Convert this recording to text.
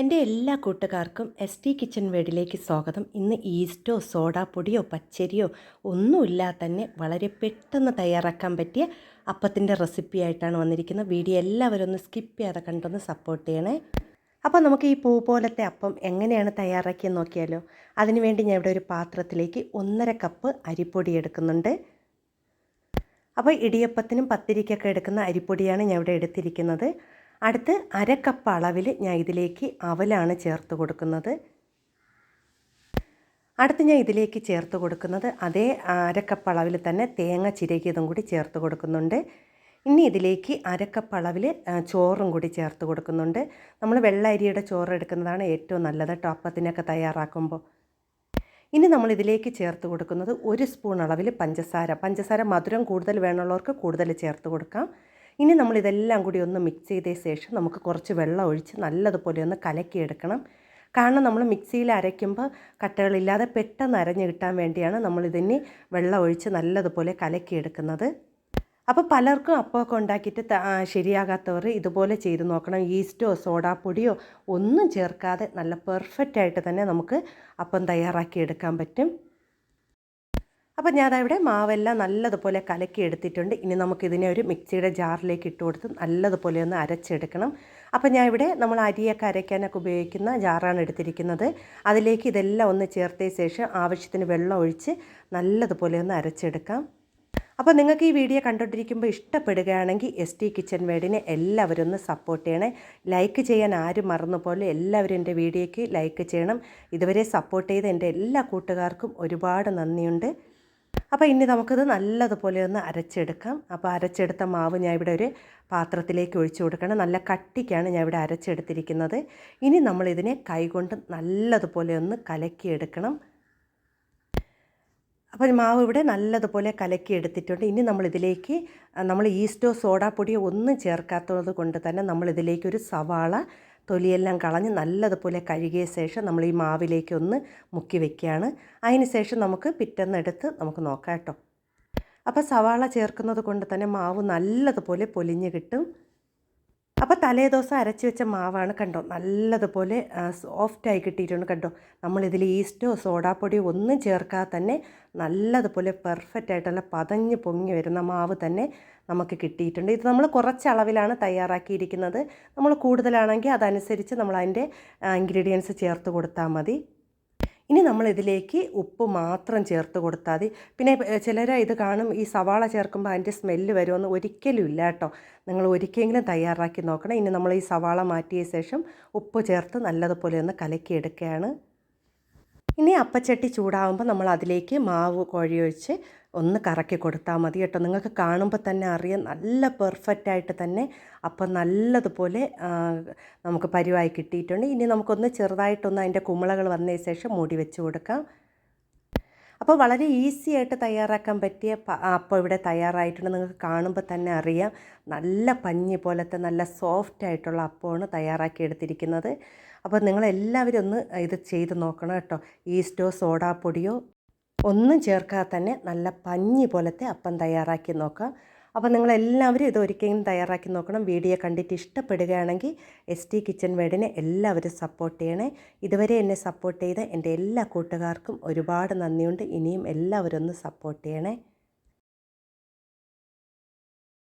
എന്റെ എല്ലാ കൂട്ടുകാർക്കും എസ് ടി കിച്ചൺ വേഡിലേക്ക് സ്വാഗതം. ഇന്ന് ഈസ്റ്റോ സോഡാപ്പൊടിയോ പച്ചരിയോ ഒന്നുമില്ലാതെ തന്നെ വളരെ പെട്ടെന്ന് തയ്യാറാക്കാൻ പറ്റിയ അപ്പത്തിന്റെ റെസിപ്പി ആയിട്ടാണ് വന്നിരിക്കുന്നത്. വീഡിയോ എല്ലാവരും ഒന്ന് സ്കിപ്പ് ചെയ്യാതെ കണ്ടൊന്ന് സപ്പോർട്ട് ചെയ്യണേ. അപ്പോൾ നമുക്ക് ഈ പൂ പോലത്തെ അപ്പം എങ്ങനെയാണ് തയ്യാറാക്കിയെന്ന് നോക്കിയാലോ. അതിനുവേണ്ടി ഞാൻ ഇവിടെ ഒരു പാത്രത്തിലേക്ക് ഒന്നര കപ്പ് അരിപ്പൊടി എടുക്കുന്നുണ്ട്. അപ്പോൾ ഇടിയപ്പത്തിനും പത്തിരിക്കൊക്കെ എടുക്കുന്ന അരിപ്പൊടിയാണ് ഞാൻ ഇവിടെ എടുത്തിരിക്കുന്നത്. അടുത്ത് അരക്കപ്പ് കപ്പ് അളവിൽ ഞാൻ ഇതിലേക്ക് അവലാണ് ചേർത്ത് കൊടുക്കുന്നത്. അടുത്ത് ഞാൻ ഇതിലേക്ക് ചേർത്ത് കൊടുക്കുന്നത് അതേ അരക്കപ്പ് കപ്പ് അളവിൽ തന്നെ തേങ്ങ ചിരകിയതും കൂടി ചേർത്ത് കൊടുക്കുന്നുണ്ട്. ഇനി ഇതിലേക്ക് അരക്കപ്പ് കപ്പ് അളവിൽ ചോറും കൂടി ചേർത്ത് കൊടുക്കുന്നുണ്ട്. നമ്മൾ വെള്ള അരിയുടെ ചോറ് എടുക്കുന്നതാണ് ഏറ്റവും നല്ലത് കേട്ടോ അപ്പത്തിനൊക്കെ തയ്യാറാക്കുമ്പോൾ ഇനി നമ്മൾ ഇതിലേക്ക് ചേർത്ത് കൊടുക്കുന്നത് ഒരു സ്പൂൺ അളവിൽ പഞ്ചസാര. പഞ്ചസാര മധുരം കൂടുതൽ വേണമുള്ളവർക്ക് കൂടുതൽ ചേർത്ത് കൊടുക്കാം. ഇനി നമ്മൾ ഇതെല്ലാം കൂടി ഒന്ന് മിക്സ് ചെയ്ത ശേഷം നമുക്ക് കുറച്ച് വെള്ളം ഒഴിച്ച് നല്ലതുപോലെ ഒന്ന് കലക്കിയെടുക്കണം. കാരണം നമ്മൾ മിക്സിയിൽ അരയ്ക്കുമ്പോൾ കട്ടകളില്ലാതെ പെട്ടെന്ന് അരഞ്ഞു കിട്ടാൻ വേണ്ടിയാണ് നമ്മളിതിന് വെള്ളം ഒഴിച്ച് നല്ലതുപോലെ കലക്കിയെടുക്കുന്നത്. അപ്പോൾ പലർക്കും അപ്പമൊക്കെ ഉണ്ടാക്കിയിട്ട് ശരിയാകാത്തവർ ഇതുപോലെ ചെയ്ത് നോക്കണം. ഈസ്റ്റോ സോഡാപ്പൊടിയോ ഒന്നും ചേർക്കാതെ നല്ല പെർഫെക്റ്റ് ആയിട്ട് തന്നെ നമുക്ക് അപ്പം തയ്യാറാക്കി എടുക്കാൻ പറ്റും. അപ്പോൾ ഞാനവിടെ മാവെല്ലാം നല്ലതുപോലെ കലക്കി എടുത്തിട്ടുണ്ട്. ഇനി നമുക്കിതിനെ ഒരു മിക്സിയുടെ ജാറിലേക്ക് ഇട്ട് കൊടുത്ത് നല്ലതുപോലെ ഒന്ന് അരച്ചെടുക്കണം. അപ്പോൾ ഞാൻ ഇവിടെ നമ്മൾ അരിയൊക്കെ അരയ്ക്കാനൊക്കെ ഉപയോഗിക്കുന്ന ജാറാണ് എടുത്തിരിക്കുന്നത്. അതിലേക്ക് ഇതെല്ലാം ഒന്ന് ചേർത്തതിന് ശേഷം ആവശ്യത്തിന് വെള്ളം ഒഴിച്ച് നല്ലതുപോലെ ഒന്ന് അരച്ചെടുക്കാം. അപ്പോൾ നിങ്ങൾക്ക് ഈ വീഡിയോ കണ്ടുകൊണ്ടിരിക്കുമ്പോൾ ഇഷ്ടപ്പെടുകയാണെങ്കിൽ എസ് ടി കിച്ചൺ വേഡിനെ എല്ലാവരും ഒന്ന് സപ്പോർട്ട് ചെയ്യണേ. ലൈക്ക് ചെയ്യാൻ ആരും മറന്നുപോലെ എല്ലാവരും എന്റെ വീഡിയോയ്ക്ക് ലൈക്ക് ചെയ്യണം. ഇതുവരെ സപ്പോർട്ട് ചെയ്ത എന്റെ എല്ലാ കൂട്ടുകാർക്കും ഒരുപാട് നന്ദിയുണ്ട്. അപ്പോൾ ഇനി നമുക്കിത് നല്ലതുപോലെ ഒന്ന് അരച്ചെടുക്കാം. അപ്പോൾ അരച്ചെടുത്ത മാവ് ഞാൻ ഇവിടെ ഒരു പാത്രത്തിലേക്ക് ഒഴിച്ചു കൊടുക്കണം. നല്ല കട്ടിക്കാണ് ഞാൻ ഇവിടെ അരച്ചെടുത്തിരിക്കുന്നത്. ഇനി നമ്മളിതിനെ കൈകൊണ്ട് നല്ലതുപോലെ ഒന്ന് കലക്കിയെടുക്കണം. അപ്പോൾ മാവ് ഇവിടെ നല്ലതുപോലെ കലക്കി എടുത്തിട്ടുണ്ട് ഇനി നമ്മളിതിലേക്ക് നമ്മൾ ഈസ്റ്റോ സോഡാപ്പൊടിയോ ഒന്നും ചേർക്കാത്തത് കൊണ്ട് തന്നെ നമ്മൾ ഇതിലേക്ക് ഒരു സവാള തൊലിയെല്ലാം കളഞ്ഞ് നല്ലതുപോലെ കഴുകിയ ശേഷം നമ്മൾ ഈ മാവിലേക്ക് ഒന്ന് മുക്കി വെക്കുകയാണ്. അതിന് ശേഷം നമുക്ക് പിറ്റെന്നെടുത്ത് നമുക്ക് നോക്കാം കേട്ടോ. അപ്പോൾ സവാള ചേർക്കുന്നത് കൊണ്ട് തന്നെ മാവ് നല്ലതുപോലെ പൊലിഞ്ഞ് കിട്ടും. അപ്പോൾ തലേദിവസം അരച്ച് വെച്ച മാവാണ് കണ്ടോ? നല്ലതുപോലെ സോഫ്റ്റായി കിട്ടിയിട്ടുണ്ട് കണ്ടോ? നമ്മളിതിൽ ഈസ്റ്റോ സോഡാപ്പൊടിയോ ഒന്നും ചേർക്കാതെ തന്നെ നല്ലതുപോലെ പെർഫെക്റ്റ് ആയിട്ടുള്ള പതഞ്ഞ് പൊങ്ങി വരുന്ന മാവ് തന്നെ നമുക്ക് കിട്ടിയിട്ടുണ്ട്. ഇത് നമ്മൾ കുറച്ച് അളവിലാണ് തയ്യാറാക്കിയിരിക്കുന്നത്. നമ്മൾ കൂടുതലാണെങ്കിൽ അതനുസരിച്ച് നമ്മൾ അതിന്റെ ഇൻഗ്രീഡിയൻസ് ചേർത്ത് കൊടുത്താൽ മതി. ഇനി നമ്മൾ ഇതിലേക്ക് ഉപ്പ് മാത്രം ചേർത്ത് കൊടുത്താൽ മതി പിന്നെ ചിലർ ഇത് കാണും ഈ സവാള ചേർക്കുമ്പോൾ അതിന്റെ സ്മെല്ല് വരുമെന്ന് ഒരിക്കലും ഇല്ല കേട്ടോ. നിങ്ങൾ ഒരിക്കലെങ്കിലും തയ്യാറാക്കി നോക്കണം. ഇനി നമ്മൾ ഈ സവാള മാറ്റിയ ശേഷം ഉപ്പ് ചേർത്ത് നല്ലതുപോലെ ഒന്ന് കലക്കിയെടുക്കുകയാണ് ഇനി അപ്പച്ചട്ടി ചൂടാവുമ്പോൾ നമ്മൾ അതിലേക്ക് മാവ് കോഴി ഒഴിച്ച് ഒന്ന് കറക്കി കൊടുത്താൽ മതി കേട്ടോ. നിങ്ങൾക്ക് കാണുമ്പോൾ തന്നെ അറിയാം നല്ല പെർഫെക്റ്റ് ആയിട്ട് തന്നെ അപ്പം നല്ലതുപോലെ നമുക്ക് പരിവായി കിട്ടിയിട്ടുണ്ട്. ഇനി നമുക്കൊന്ന് ചെറുതായിട്ടൊന്ന് അതിന്റെ കുമ്പളകൾ വന്നതിന് ശേഷം മൂടി വെച്ച് കൊടുക്കാം. അപ്പോൾ വളരെ ഈസി ആയിട്ട് തയ്യാറാക്കാൻ പറ്റിയ അപ്പം ഇവിടെ തയ്യാറായിട്ടുണ്ട്. നിങ്ങൾക്ക് കാണുമ്പോൾ തന്നെ അറിയാം നല്ല പഞ്ഞി പോലത്തെ നല്ല സോഫ്റ്റ് ആയിട്ടുള്ള അപ്പമാണ് തയ്യാറാക്കി എടുത്തിരിക്കുന്നത് അപ്പോൾ നിങ്ങളെല്ലാവരും ഒന്ന് ഇത് ചെയ്ത് നോക്കണം കേട്ടോ. ഈസ്റ്റോ സോഡാപ്പൊടിയോ ഒന്നും ചേർക്കാതെ തന്നെ നല്ല പഞ്ഞി പോലത്തെ അപ്പം തയ്യാറാക്കി നോക്കാം. അപ്പോൾ നിങ്ങളെല്ലാവരും ഇത് ഒരിക്കലും തയ്യാറാക്കി നോക്കണം. വീഡിയോ കണ്ടിട്ട് ഇഷ്ടപ്പെടുകയാണെങ്കിൽ എസ് ടി കിച്ചൺ വേഡിനെ എല്ലാവരും സപ്പോർട്ട് ചെയ്യണേ. ഇതുവരെ എന്നെ സപ്പോർട്ട് ചെയ്ത എന്റെ എല്ലാ കൂട്ടുകാർക്കും ഒരുപാട് നന്ദിയുണ്ട്. ഇനിയും എല്ലാവരും ഒന്ന് സപ്പോർട്ട് ചെയ്യണേ.